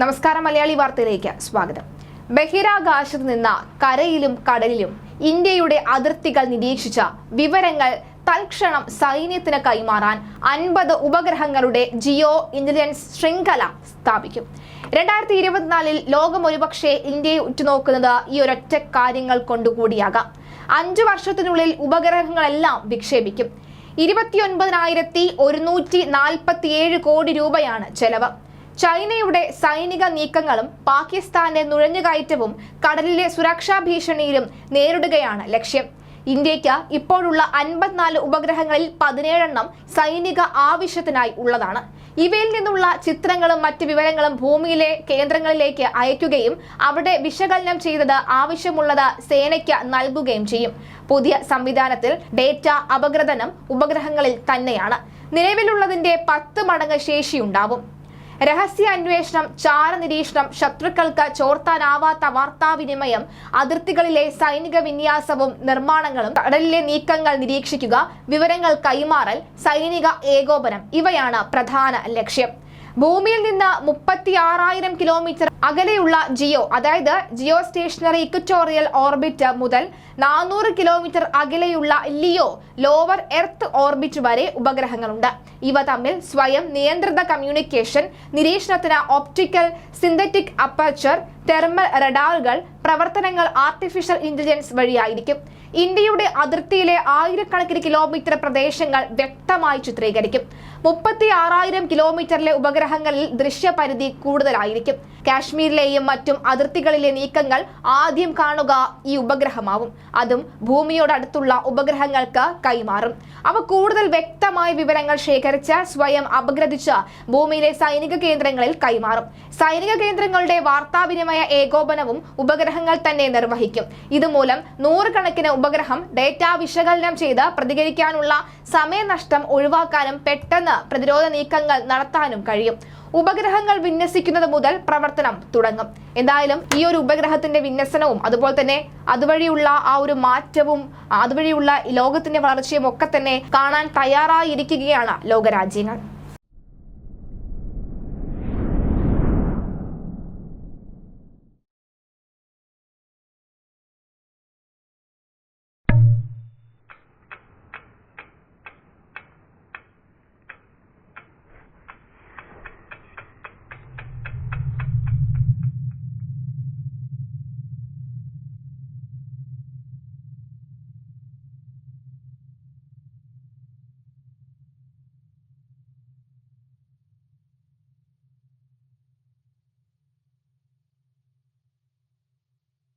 നമസ്കാരം മലയാളി വാർത്തയിലേക്ക് സ്വാഗതം. ബഹിരാകാശത്ത് നിന്ന് കരയിലും കടലിലും ഇന്ത്യയുടെ അതിർത്തികൾ നിരീക്ഷിച്ച വിവരങ്ങൾ തൽക്ഷണം സൈന്യത്തിന് കൈമാറാൻ അൻപത് ഉപഗ്രഹങ്ങളുടെ ജിയോ ഇന്റലിജൻസ് ശൃംഖല സ്ഥാപിക്കും. രണ്ടായിരത്തി ഇരുപത്തിനാലിൽ ലോകം ഒരുപക്ഷെ ഇന്ത്യയെ ഉറ്റുനോക്കുന്നത് ഈ ഒരൊറ്റ കാര്യങ്ങൾ കൊണ്ടുകൂടിയാകാം. അഞ്ചു വർഷത്തിനുള്ളിൽ ഉപഗ്രഹങ്ങളെല്ലാം വിക്ഷേപിക്കും. ഇരുപത്തിയൊൻപതിനായിരത്തി ഒരുന്നൂറ്റി നാൽപ്പത്തിയേഴ് കോടി രൂപയാണ് ചെലവ്. ചൈനയുടെ സൈനിക നീക്കങ്ങളും പാകിസ്ഥാന്റെ നുഴഞ്ഞുകയറ്റവും കടലിലെ സുരക്ഷാ ഭീഷണിയിലും നേരിടുകയാണ് ലക്ഷ്യം. ഇന്ത്യയ്ക്ക് ഇപ്പോഴുള്ള അൻപത്തിനാല് ഉപഗ്രഹങ്ങളിൽ പതിനേഴെണ്ണം സൈനിക ആവശ്യത്തിനായി ഉള്ളതാണ്. ഇവയിൽ നിന്നുള്ള ചിത്രങ്ങളും മറ്റ് വിവരങ്ങളും ഭൂമിയിലെ കേന്ദ്രങ്ങളിലേക്ക് അയക്കുകയും അവിടെ വിശകലനം ചെയ്തത് ആവശ്യമുള്ളത് സേനയ്ക്ക് നൽകുകയും ചെയ്യും. പുതിയ സംവിധാനത്തിൽ ഡേറ്റ അപഗ്രഥനം ഉപഗ്രഹങ്ങളിൽ തന്നെയാണ്. നിലവിലുള്ളതിന്റെ പത്ത് മടങ്ങ് ശേഷിയുണ്ടാവും. രഹസ്യ അന്വേഷണം ചാര നിരീക്ഷണം ശത്രുക്കൾക്ക് ചോർത്താനാവാത്ത വാർത്താവിനിമയം അതിർത്തികളിലെ സൈനിക വിന്യാസവും നിർമ്മാണങ്ങളും കടലിലെ നീക്കങ്ങൾ നിരീക്ഷിക്കുക വിവരങ്ങൾ കൈമാറൽ സൈനിക ഏകോപനം ഇവയാണ് പ്രധാന ലക്ഷ്യം. ഭൂമിയിൽ നിന്ന് മുപ്പത്തി ആറായിരം കിലോമീറ്റർ അകലെയുള്ള ജിയോ അതായത് ജിയോ സ്റ്റേഷനറി ഇക്വറ്റോറിയൽ ഓർബിറ്റ് മുതൽ നാനൂറ് കിലോമീറ്റർ അകലെയുള്ള ലിയോ ലോവർ എർത്ത് ഓർബിറ്റ് വരെ ഉപഗ്രഹങ്ങളുണ്ട്. ഇവ തമ്മിൽ സ്വയം നിയന്ത്രിത കമ്മ്യൂണിക്കേഷൻ നിരീക്ഷണത്തിന് ഓപ്റ്റിക്കൽ സിന്തറ്റിക് അപ്പർച്ചർ തെർമൽ റഡാറുകൾ പ്രവർത്തനങ്ങൾ ആർട്ടിഫിഷ്യൽ ഇന്റലിജൻസ് വഴിയായിരിക്കും. ഇന്ത്യയുടെ അതിർത്തിയിലെ ആയിരക്കണക്കിന് കിലോമീറ്റർ പ്രദേശങ്ങൾ വ്യക്തമായി ചിത്രീകരിക്കും. മുപ്പത്തി ആറായിരം കിലോമീറ്ററിലെ ഉപഗ്രഹങ്ങളിൽ ദൃശ്യപരിധി കൂടുതലായിരിക്കും. കാശ്മീരിലെയും മറ്റും അതിർത്തികളിലെ നീക്കങ്ങൾ ആദ്യം കാണുക ഈ ഉപഗ്രഹമാവും. അതും ഭൂമിയോടടുത്തുള്ള ഉപഗ്രഹങ്ങൾക്ക് കൈമാറും. അവ കൂടുതൽ വ്യക്തമായ വിവരങ്ങൾ ശേഖരിച്ച് സ്വയം അപഗ്രഥിച്ച് ഭൂമിയിലെ സൈനിക കേന്ദ്രങ്ങളിൽ കൈമാറും. സൈനിക കേന്ദ്രങ്ങളുടെ വാർത്താവിനിമയ ഏകോപനവും ഉപഗ്രഹങ്ങൾ തന്നെ നിർവഹിക്കും. ഇതുമൂലം നൂറുകണക്കിന് ഉപഗ്രഹം ഡേറ്റ വിശകലനം ചെയ്ത് പ്രതികരിക്കാനുള്ള സമയനഷ്ടം ഒഴിവാക്കാനും പെട്ടെന്ന് പ്രതിരോധ നീക്കങ്ങൾ നടത്താനും കഴിയും. ഉപഗ്രഹങ്ങൾ വിന്യസിക്കുന്നത് മുതൽ പ്രവർത്തനം തുടങ്ങും. എന്തായാലും ഈ ഒരു ഉപഗ്രഹത്തിന്റെ വിന്യസനവും അതുപോലെ തന്നെ അതുവഴിയുള്ള ആ ഒരു മാറ്റവും അതുവഴിയുള്ള ലോകത്തിന്റെ വളർച്ചയും ഒക്കെ തന്നെ കാണാൻ തയ്യാറായിരിക്കുകയാണ് ലോകരാജ്യങ്ങൾ.